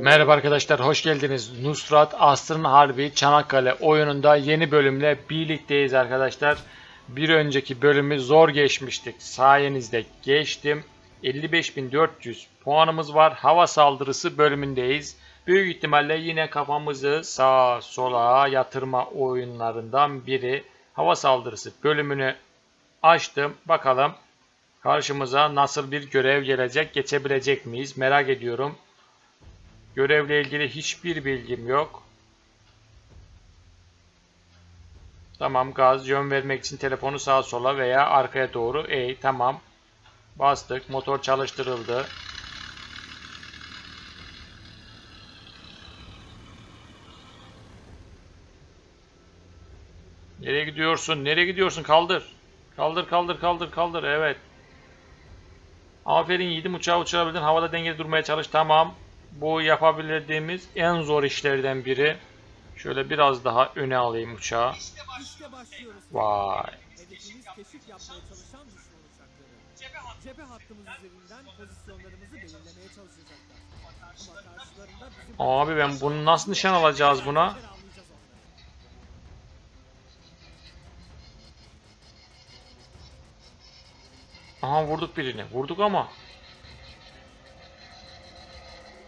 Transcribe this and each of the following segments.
Merhaba arkadaşlar, hoş geldiniz. Nusrat Asrın Harbi Çanakkale oyununda yeni bölümle birlikteyiz arkadaşlar. Bir önceki bölümü zor geçmiştik. Sayenizde geçtim. 55.400 puanımız var. Hava saldırısı bölümündeyiz. Büyük ihtimalle yine kafamızı sağa sola yatırma oyunlarından biri. Hava saldırısı bölümünü açtım. Bakalım karşımıza nasıl bir görev gelecek, geçebilecek miyiz? Merak ediyorum. Görevle ilgili hiçbir bilgim yok. Tamam gaz yön vermek için telefonu sağa sola veya arkaya doğru eğ. Tamam. Bastık. Motor çalıştırıldı. Nereye gidiyorsun? Nereye gidiyorsun? Kaldır. Kaldır kaldır kaldır kaldır. Evet. Aferin yiğidim uçağı uçurabildin. Havada dengeli durmaya çalış. Tamam. Bu yapabildiğimiz en zor işlerden biri. Şöyle biraz daha öne alayım uçağı. Vay. Hedefimiz keşif yapmaya çalışan düşman uçakları. Cephe hattımız üzerinden pozisyonlarımızı belirlemeye çalışacaklar. Ama karşılarında bizi Abi ben bunu nasıl nişan alacağız buna? Aha vurduk birini. Vurduk ama.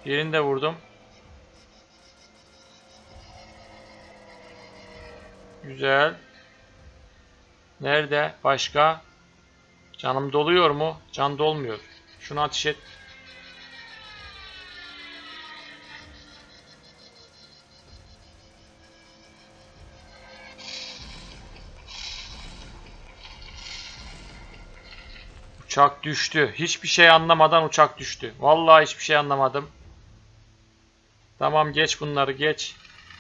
Diğerini de vurdum. Güzel. Nerede? Başka? Canım doluyor mu? Can dolmuyor. Şunu ateş et. Uçak düştü. Hiçbir şey anlamadan uçak düştü. Vallahi hiçbir şey anlamadım. Tamam geç bunları geç.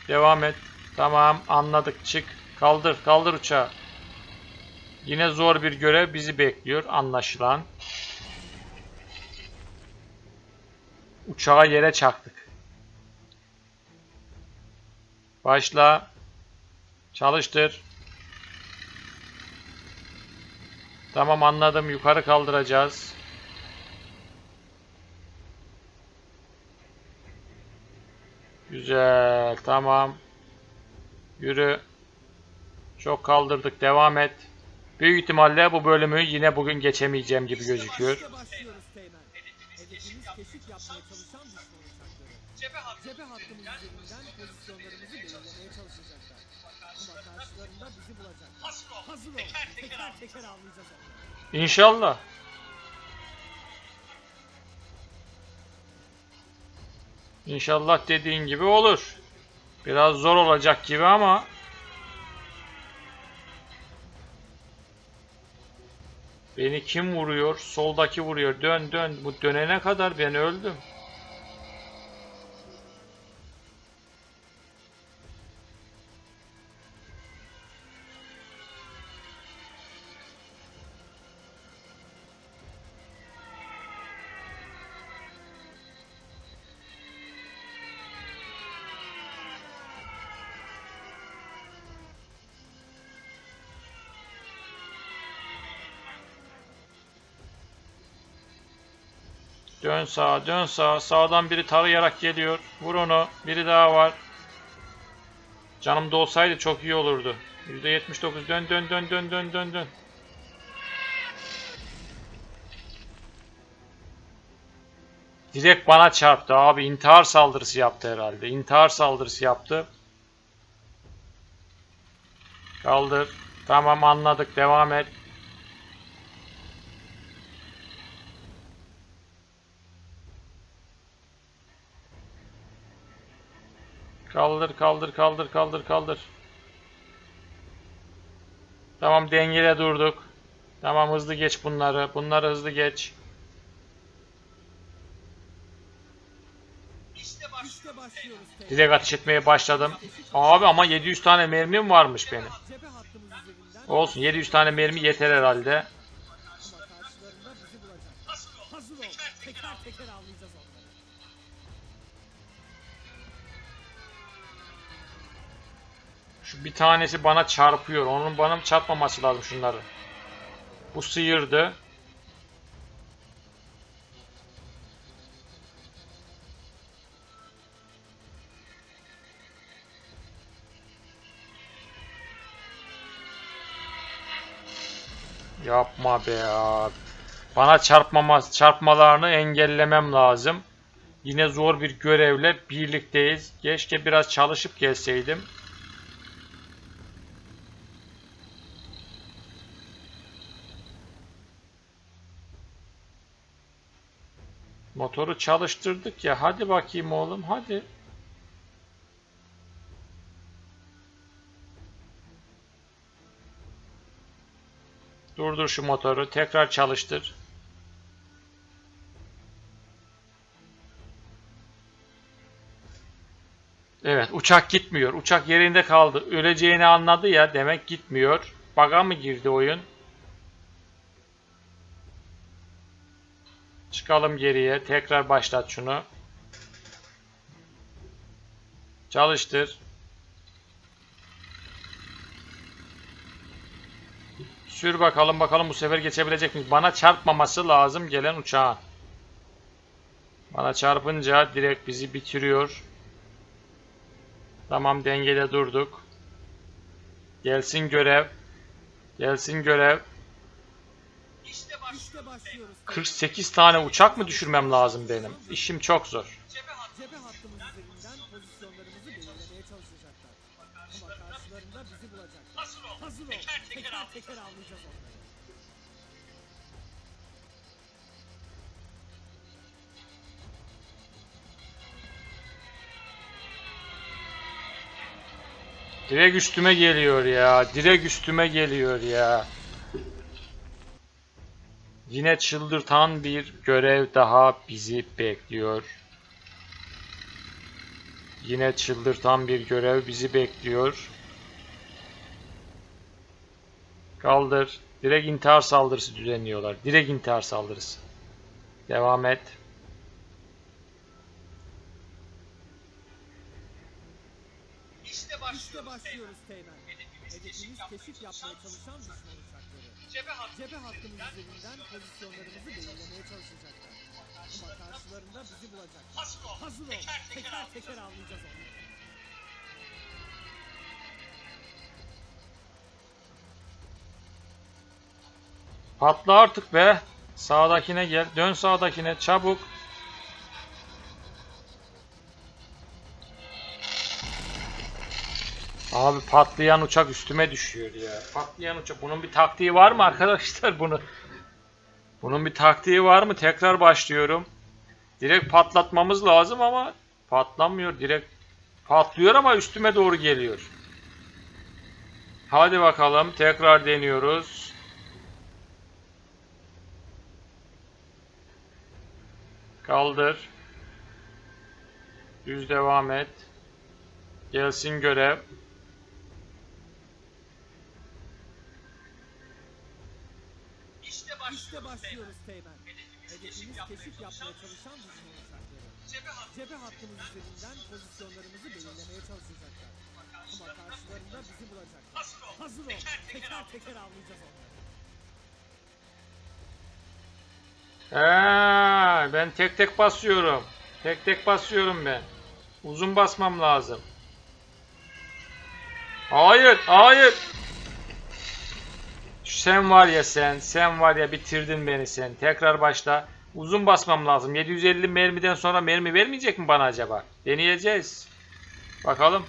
Devam et. Tamam anladık çık. Kaldır kaldır uçağı. Yine zor bir görev bizi bekliyor anlaşılan. Uçağı yere çaktık. Başla. Çalıştır. Tamam anladım. Yukarı kaldıracağız. Güzel. Tamam. Yürü. Çok kaldırdık. Devam et. Büyük ihtimalle bu bölümü yine bugün geçemeyeceğim gibi gözüküyor. İşte başlıyoruz Teğmen. Hedefimiz keşif yapmaya çalışan düşman uçakları. Cephe hattımız üzerinden pozisyonlarımızı belirlemeye çalışacaklar. Ama karşılarında bizi bulacak. Hazır ol. Teker teker avlayacağız onları. İnşallah. İnşallah dediğin gibi olur. Biraz zor olacak gibi ama Beni kim vuruyor? Soldaki vuruyor. Dön dön. Bu dönene kadar ben öldüm. Dön sağa, dön sağa. Sağdan biri tarayarak geliyor. Vur onu. Biri daha var. Canım da olsaydı çok iyi olurdu. %79 dön dön dön dön dön dön dön. Direkt bana çarptı abi. İntihar saldırısı yaptı herhalde. İntihar saldırısı yaptı. Kaldır. Tamam anladık. Devam et. Kaldır kaldır kaldır kaldır kaldır. Tamam dengede durduk. Tamam hızlı geç bunları. Bunları hızlı geç. Direkt ateş etmeye başladım. Abi ama 700 tane mermim varmış benim. Olsun 700 tane mermi yeter herhalde. Şu bir tanesi bana çarpıyor. Onun bana çarpmaması lazım şunları. Bu sıyırdı. Yapma be ya. Bana çarpmamaz, çarpmalarını engellemem lazım. Yine zor bir görevle birlikteyiz. Keşke biraz çalışıp gelseydim. Motoru çalıştırdık ya. Hadi bakayım oğlum hadi. Durdur şu motoru. Tekrar çalıştır. Evet uçak gitmiyor. Uçak yerinde kaldı. Öleceğini anladı ya. Demek gitmiyor. Baga mı girdi oyun? Çıkalım geriye. Tekrar başlat şunu. Çalıştır. Sür bakalım bakalım bu sefer geçebilecek mi? Bana çarpmaması lazım gelen uçağın. Bana çarpınca direkt bizi bitiriyor. Tamam dengede durduk. Gelsin görev. Gelsin görev. İşte başlıyoruz. 48 tane uçak mı düşürmem lazım benim? İşim çok zor. Cephe hattımız üzerinden pozisyonlarımızı belirlemeye çalışacaklar. Ama karşılarında bizi bulacaklar. Hazır ol. Hazır ol. Teker teker, teker avlayacağız onları. Direkt üstüme geliyor ya. Direkt üstüme geliyor ya. Yine çıldırtan bir görev daha bizi bekliyor. Yine çıldırtan bir görev bizi bekliyor. Kaldır. Direkt intihar saldırısı düzenliyorlar. Direkt intihar saldırısı. Devam et. İşte başlıyoruz Teğmen. Hedefimiz keşif yapmaya çalışan düşman uçakları. Cephe hattımız üzerinden pozisyonlarımızı belirlemeye çalışacaklar. Ama karşılarında bizi bulacaklar. Hazır ol. Teker teker, avlayacağız onları. Patla artık be. Sağdakine gel. Dön sağdakine çabuk. Abi patlayan uçak üstüme düşüyor ya. Patlayan uçak. Bunun bir taktiği var mı arkadaşlar bunu? Bunun bir taktiği var mı? Tekrar başlıyorum. Direkt patlatmamız lazım ama patlamıyor. Direkt patlıyor ama üstüme doğru geliyor. Hadi bakalım. Tekrar deniyoruz. Kaldır. Düz devam et. Gelsin görev. İşte başlıyoruz Teğmen. Hedefimiz keşif yapmaya çalışan düşman uçakları. Cephe hattımız üzerinden pozisyonlarımızı belirlemeye çalışacaklar. Ama karşılarında bizi bulacaklar. Hazır ol. Teker teker, avlayacağız onları. Ee, ben tek tek basıyorum. Tek tek basıyorum ben. Uzun basmam lazım. Hayır, hayır. Sen var ya sen, sen var ya bitirdin beni sen. Tekrar başla. Uzun basmam lazım. 750 mermiden sonra mermi vermeyecek mi bana acaba? Deneyeceğiz. Bakalım.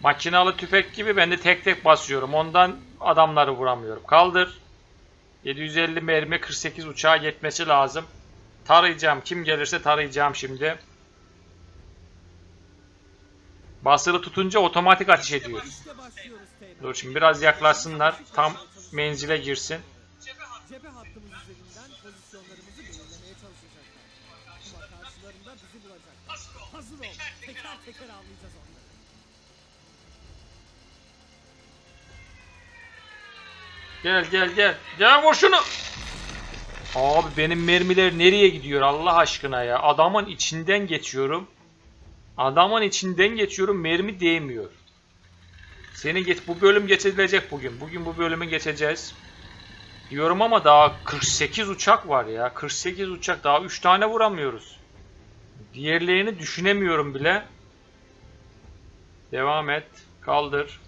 Makinalı tüfek gibi ben de tek tek basıyorum. Ondan adamları vuramıyorum. Kaldır. 750 mermi 48 uçağa yetmesi lazım. Tarayacağım. Kim gelirse tarayacağım şimdi. Basılı tutunca otomatik ateş ediyor. Dur şimdi biraz yaklaşsınlar. Tam menzile girsin. Gel gel gel. Gel vur şunu. Abi benim mermiler nereye gidiyor Allah aşkına ya. Adamın içinden geçiyorum. Adamın içinden geçiyorum mermi değmiyor. Seni geç bu bölüm geçilecek bugün. Bugün bu bölümü geçeceğiz. Diyorum ama daha 48 uçak var ya. 48 uçak daha 3 tane vuramıyoruz. Diğerlerini düşünemiyorum bile. Devam et. Kaldır.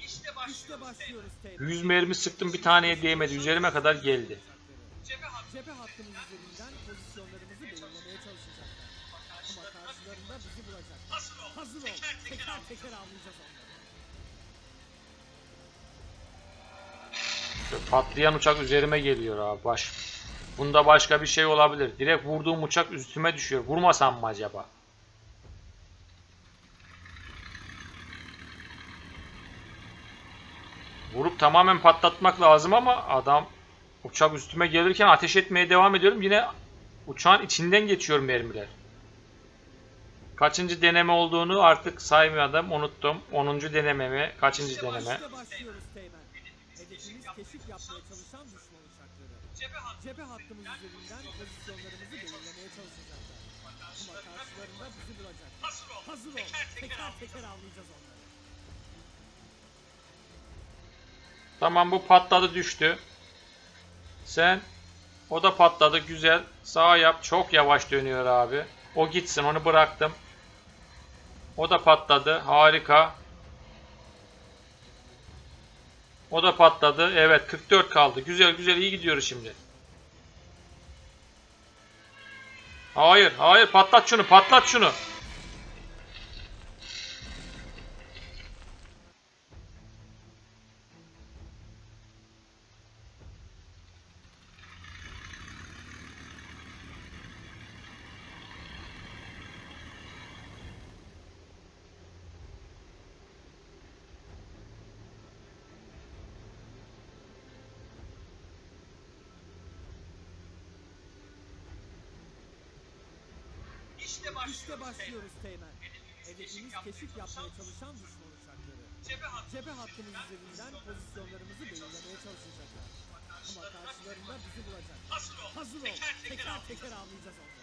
İşte başlıyoruz Teğmen. 100 mermi sıktım bir taneye değmedi. Üzerime kadar geldi. Cephe hattımız üzerinden pozisyonlarımızı karşılarında bizi bulacak. Hazır ol. Teker teker avlayacağız onları. Şöyle Patlayan uçak üzerime geliyor abi. Baş. Bunda başka bir şey olabilir. Direkt vurduğum uçak üstüme düşüyor. Vurmasam mı acaba? Vurup tamamen patlatmak lazım ama adam uçak üstüme gelirken ateş etmeye devam ediyorum. Yine uçağın içinden geçiyor mermiler. Kaçıncı deneme olduğunu artık saymadım, unuttum. 10. deneme mi? Kaçıncı deneme? İşte başlıyoruz Teğmen. Hedefimiz keşif yapmaya çalışan düşman uçakları. Cephe hattımız üzerinden pozisyonlarımızı belirlemeye çalışacaklar. Ama karşılarında bizi bulacak. Hazır ol. Teker teker avlayacağız onları. Tamam bu patladı düştü. Sen o da patladı güzel. Sağ yap çok yavaş dönüyor abi. O gitsin onu bıraktım. O da patladı. Harika. O da patladı. Evet 44 kaldı. Güzel güzel iyi gidiyoruz şimdi. Hayır hayır patlat şunu patlat şunu. İşte başlıyoruz Teğmen. Hedefimiz keşif yapmaya çalışan düşman uçakları. Cephe hattımız üzerinden pozisyonlarımızı belirlemeye çalışacaklar. Ama karşılarında bizi bulacak. Hazır ol. Teker teker avlayacağız onları.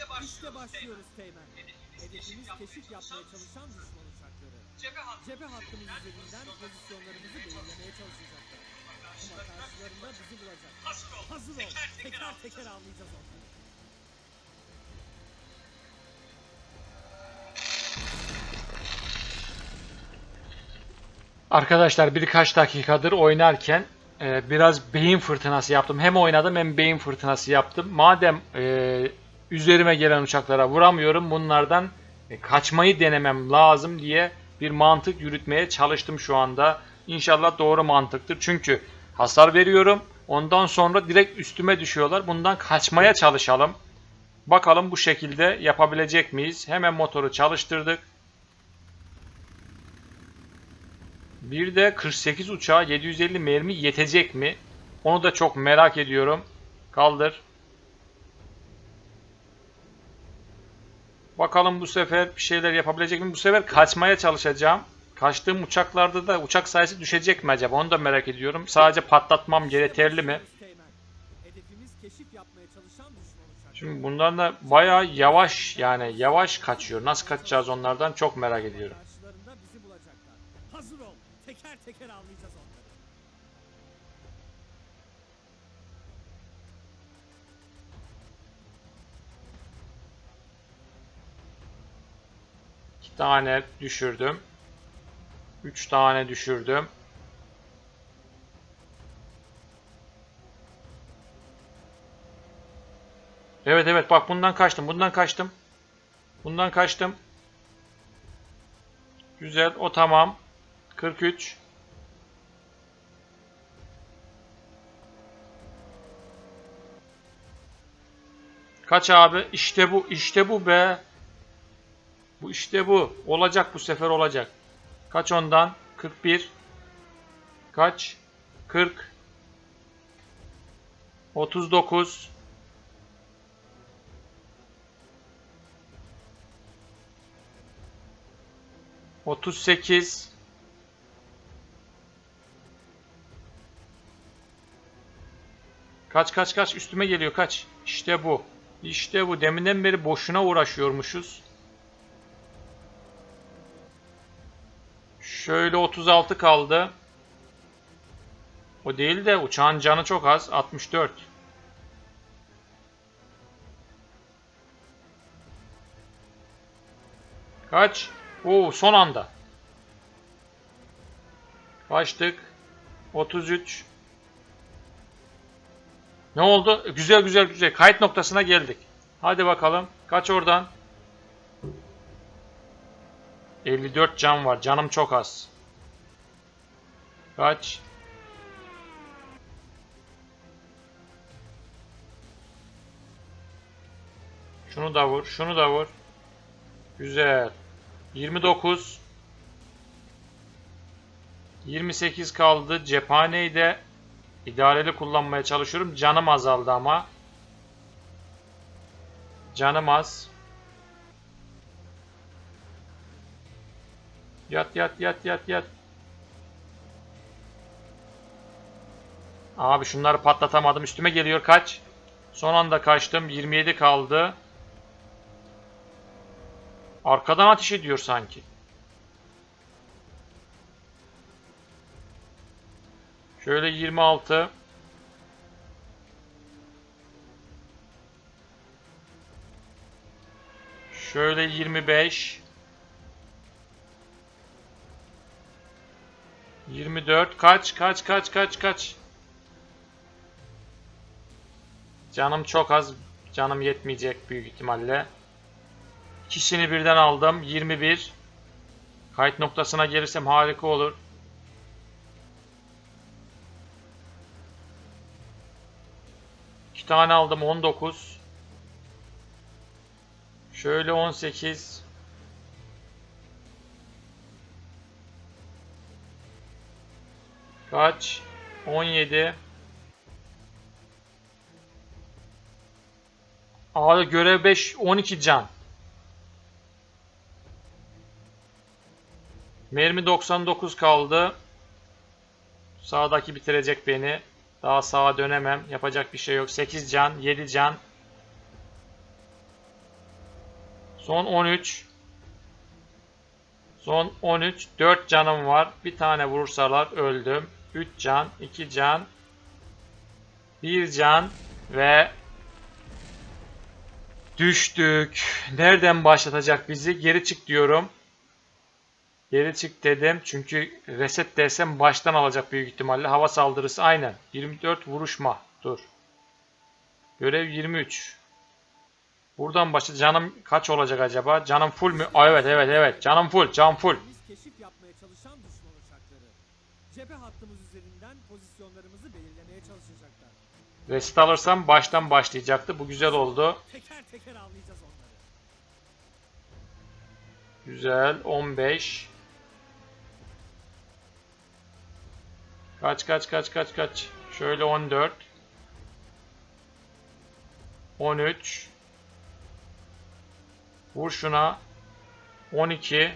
İşte başlıyoruz Teğmen. Hedefimiz keşif yapmaya çalışan düşman uçakları. Cephe hattımız üzerinden pozisyonlarımızı belirlemeye çalışacaklar. Ama karşılarında bizi bulacak. Hazır ol. Teker teker avlayacağız onları. Arkadaşlar birkaç dakikadır oynarken e, biraz beyin fırtınası yaptım. Hem oynadım hem beyin fırtınası yaptım. Madem e, üzerime gelen uçaklara vuramıyorum bunlardan e, kaçmayı denemem lazım diye bir mantık yürütmeye çalıştım şu anda. İnşallah doğru mantıktır. Çünkü hasar veriyorum. Ondan sonra direkt üstüme düşüyorlar. Bundan kaçmaya çalışalım. Bakalım bu şekilde yapabilecek miyiz? Hemen motoru çalıştırdık. Bir de 48 uçağa 750 mermi yetecek mi? Onu da çok merak ediyorum. Kaldır. Bakalım bu sefer bir şeyler yapabilecek mi? Bu sefer kaçmaya çalışacağım. Kaçtığım uçaklarda da uçak sayısı düşecek mi acaba? Onu da merak ediyorum. Sadece patlatmam yeterli mi? Şimdi bunlar da bayağı yavaş yani yavaş kaçıyor. Nasıl kaçacağız onlardan çok merak ediyorum. 2 tane düşürdüm. 3 tane düşürdüm. Evet evet bak bundan kaçtım. Bundan kaçtım. Bundan kaçtım. Güzel o tamam. 43. Kaç abi? İşte bu. işte bu be. Bu işte bu. Olacak bu sefer olacak. Kaç ondan? 41. Kaç? 40 39 38 Kaç kaç kaç üstüme geliyor kaç. İşte bu. İşte bu. Deminden beri boşuna uğraşıyormuşuz. Şöyle 36 kaldı. O değil de uçağın canı çok az. 64. Kaç? Oo son anda. Kaçtık? 33. Ne oldu? Güzel güzel güzel. Kayıt noktasına geldik. Hadi bakalım. Kaç oradan? 54 can var. Canım çok az. Kaç? Şunu da vur. Şunu da vur. Güzel. 29. 28 kaldı. Cephaneyi de idareli kullanmaya çalışıyorum. Canım azaldı ama. Canım az. Yat yat yat yat yat. Abi şunları patlatamadım. Üstüme geliyor kaç? Son anda kaçtım. 27 kaldı. Arkadan ateş ediyor sanki. Şöyle 26. Şöyle 25. 24 kaç kaç kaç kaç kaç. Canım çok az. Canım yetmeyecek büyük ihtimalle. İkisini birden aldım. 21. Kayıt noktasına gelirsem harika olur. İki tane aldım. 19. Şöyle 18. Kaç? 17. Aa görev 5 12 can. Mermi 99 kaldı. Sağdaki bitirecek beni. Daha sağa dönemem. Yapacak bir şey yok. 8 can, 7 can. Son 13. Son 13. 4 canım var. Bir tane vurursalar öldüm. 3 can, 2 can, 1 can ve düştük. Nereden başlatacak bizi? Geri çık diyorum. Geri çık dedim. Çünkü reset desem baştan alacak büyük ihtimalle. Hava saldırısı aynen. 24 vuruşma. Dur. Görev 23. Buradan başla. Canım kaç olacak acaba? Canım full mü? Aa, evet evet evet. Canım full. Can full. Cephe hattımız üzerinden pozisyonlarımızı belirlemeye çalışacaklar. Reset alırsam baştan başlayacaktı. Bu güzel oldu. Teker teker. Güzel. 15. Kaç kaç kaç kaç kaç. Şöyle 14. 13. Vur şuna. 12.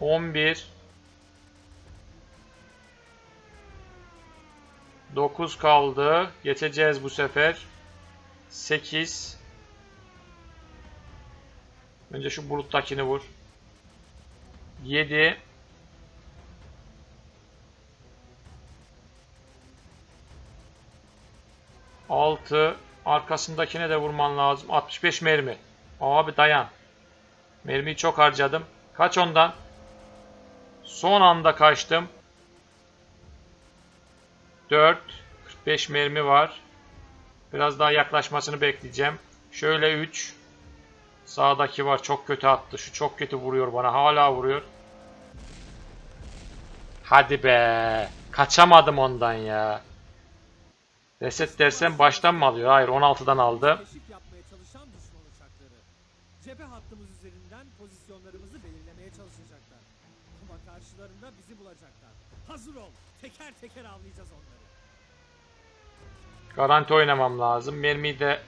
11. 9 kaldı. Geçeceğiz bu sefer. 8. Önce şu buluttakini vur. 7 6 Arkasındakine de vurman lazım. 65 mermi. Abi dayan. Mermiyi çok harcadım. Kaç ondan? Son anda kaçtım. 4 45 mermi var. Biraz daha yaklaşmasını bekleyeceğim. Şöyle 3 Sağdaki var çok kötü attı. Şu çok kötü vuruyor bana. Hala vuruyor. Hadi be. Kaçamadım ondan ya. Reset dersem baştan mı alıyor? Hayır 16'dan aldı. Cephe hattımız üzerinden pozisyonlarımızı belirlemeye çalışacaklar. Ama karşılarında bizi bulacaklar. Hazır ol. Teker teker avlayacağız onları. Garanti oynamam lazım. Mermiyi de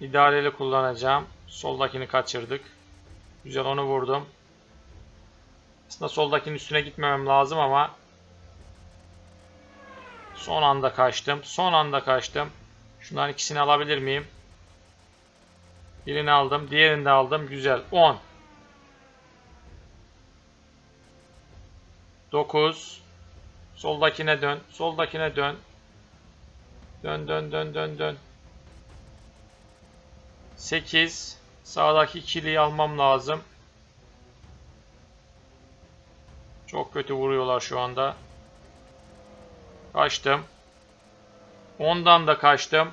idareli kullanacağım. Soldakini kaçırdık. Güzel onu vurdum. Aslında soldakinin üstüne gitmemem lazım ama son anda kaçtım. Son anda kaçtım. Şundan ikisini alabilir miyim? Birini aldım. Diğerini de aldım. Güzel. 10 9 Soldakine dön. Soldakine dön. Dön dön dön dön dön. 8. Sağdaki ikiliyi almam lazım. Çok kötü vuruyorlar şu anda. Kaçtım. Ondan da kaçtım.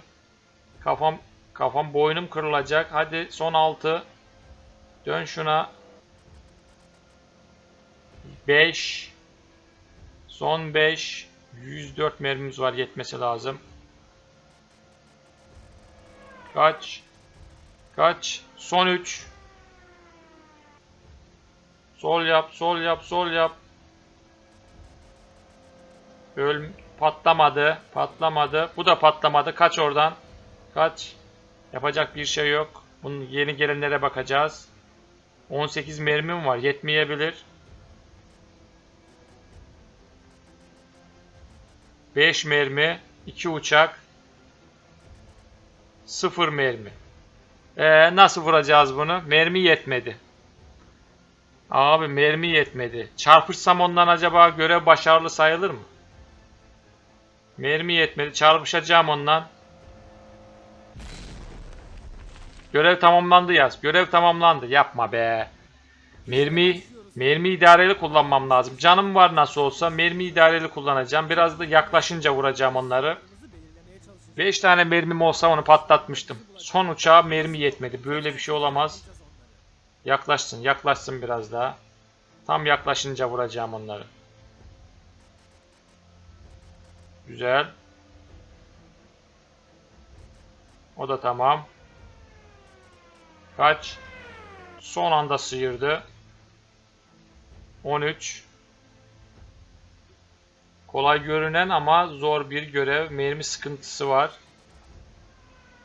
Kafam kafam boynum kırılacak. Hadi son 6. Dön şuna. 5. Son 5. 104 mermimiz var yetmesi lazım. Kaç? Kaç? Son 3. Sol yap, sol yap, sol yap. Öl patlamadı, patlamadı. Bu da patlamadı. Kaç oradan. Kaç. Yapacak bir şey yok. Bunun yeni gelenlere bakacağız. 18 mermim var. Yetmeyebilir. 5 mermi, 2 uçak, 0 mermi. Ee, nasıl vuracağız bunu? Mermi yetmedi. Abi mermi yetmedi. Çarpışsam ondan acaba görev başarılı sayılır mı? Mermi yetmedi. Çarpışacağım ondan. Görev tamamlandı yaz. Görev tamamlandı. Yapma be. Mermi mermi idareli kullanmam lazım. Canım var nasıl olsa mermi idareli kullanacağım. Biraz da yaklaşınca vuracağım onları. Bizi belirlemeye çalışacaklar. 5 tane mermim olsa onu patlatmıştım. Son uçağa mermi yetmedi. Böyle bir şey olamaz. Yaklaşsın, yaklaşsın biraz daha. Tam yaklaşınca vuracağım onları. Güzel. O da tamam. Kaç? Son anda sıyırdı. 13. Kolay görünen ama zor bir görev. Mermi sıkıntısı var.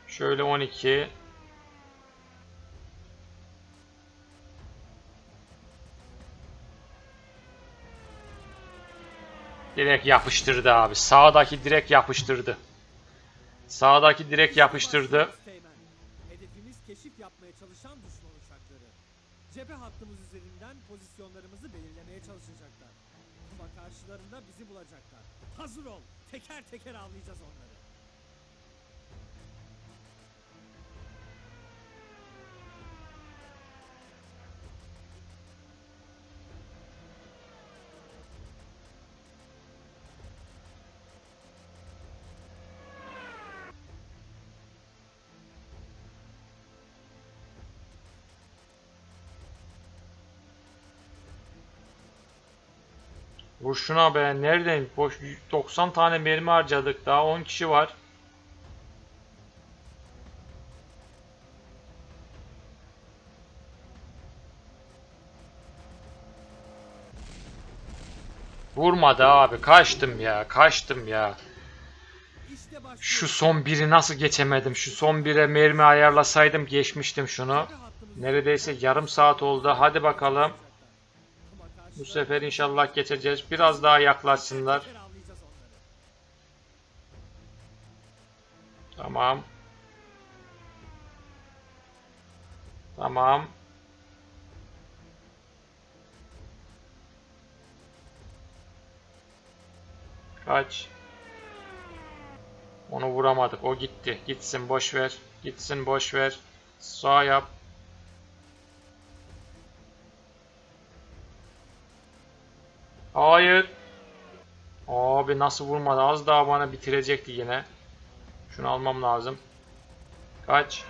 Şöyle 12. Direkt yapıştırdı abi. Sağdaki direkt yapıştırdı. Sağdaki direkt yapıştırdı. Hedefimiz keşif yapmaya çalışan düşman uçakları. Cephe hattımız üzerinden pozisyonlarımızı belirlemeye çalışacaklar. Ama karşılarında bizi bulacaklar. Hazır ol. Teker teker avlayacağız onları. Vur şuna be. Nereden? Boş 90 tane mermi harcadık. Daha 10 kişi var. Vurmadı abi. Kaçtım ya. Kaçtım ya. Şu son biri nasıl geçemedim? Şu son bire mermi ayarlasaydım geçmiştim şunu. Neredeyse yarım saat oldu. Hadi bakalım. Bu sefer inşallah geçeceğiz. Biraz daha yaklaşsınlar. Tamam. Tamam. Kaç. Onu vuramadık. O gitti. Gitsin boş ver. Gitsin boş ver. Sağ yap. Hayır. Abi nasıl vurmadı? Az daha bana bitirecekti yine. Şunu almam lazım. Kaç?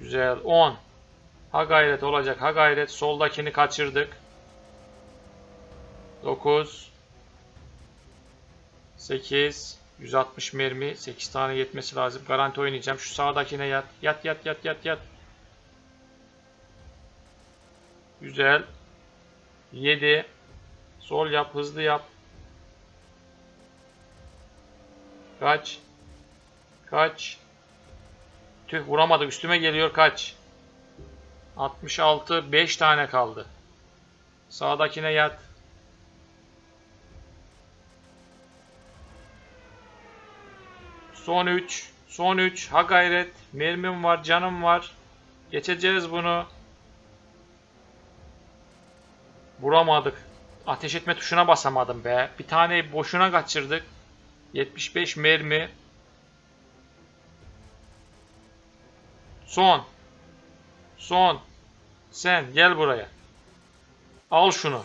Güzel. 10. Ha gayret olacak. Ha gayret. Soldakini kaçırdık. 9. 8. 160 mermi. 8 tane yetmesi lazım. Garanti oynayacağım. Şu sağdakine yat. Yat yat yat yat yat. Güzel. 7 Sol yap, hızlı yap. Kaç? Kaç? Tüh vuramadık. Üstüme geliyor kaç? 66 5 tane kaldı. Sağdakine yat. Son 3. Son 3. Ha gayret. Mermim var, canım var. Geçeceğiz bunu. Vuramadık. Ateş etme tuşuna basamadım be. Bir tane boşuna kaçırdık. 75 mermi. Son. Son. Sen gel buraya. Al şunu.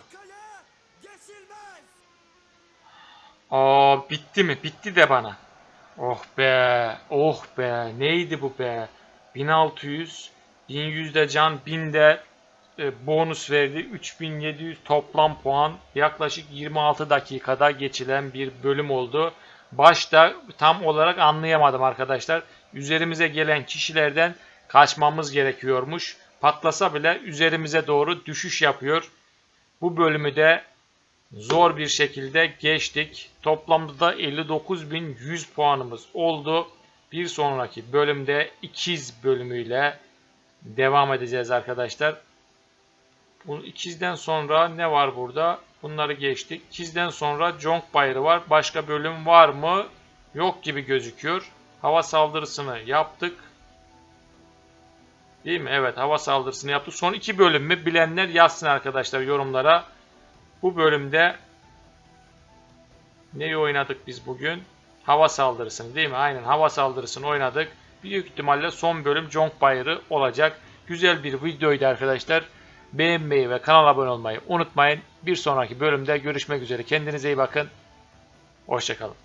Aa bitti mi? Bitti de bana. Oh be. Oh be. Neydi bu be? 1600. 1100 de can. 1000 de bonus verdi. 3700 toplam puan. Yaklaşık 26 dakikada geçilen bir bölüm oldu. Başta tam olarak anlayamadım arkadaşlar. Üzerimize gelen kişilerden kaçmamız gerekiyormuş. Patlasa bile üzerimize doğru düşüş yapıyor. Bu bölümü de zor bir şekilde geçtik. Toplamda da 59.100 puanımız oldu. Bir sonraki bölümde ikiz bölümüyle devam edeceğiz arkadaşlar. Bu ikizden sonra ne var burada? Bunları geçtik. İkizden sonra Jonk Bayırı var. Başka bölüm var mı? Yok gibi gözüküyor. Hava saldırısını yaptık. Değil mi? Evet hava saldırısını yaptık. Son iki bölüm mü? Bilenler yazsın arkadaşlar yorumlara. Bu bölümde neyi oynadık biz bugün? Hava saldırısını değil mi? Aynen hava saldırısını oynadık. Büyük ihtimalle son bölüm Jonk Bayırı olacak. Güzel bir videoydu arkadaşlar. Beğenmeyi ve kanala abone olmayı unutmayın. Bir sonraki bölümde görüşmek üzere. Kendinize iyi bakın. Hoşçakalın.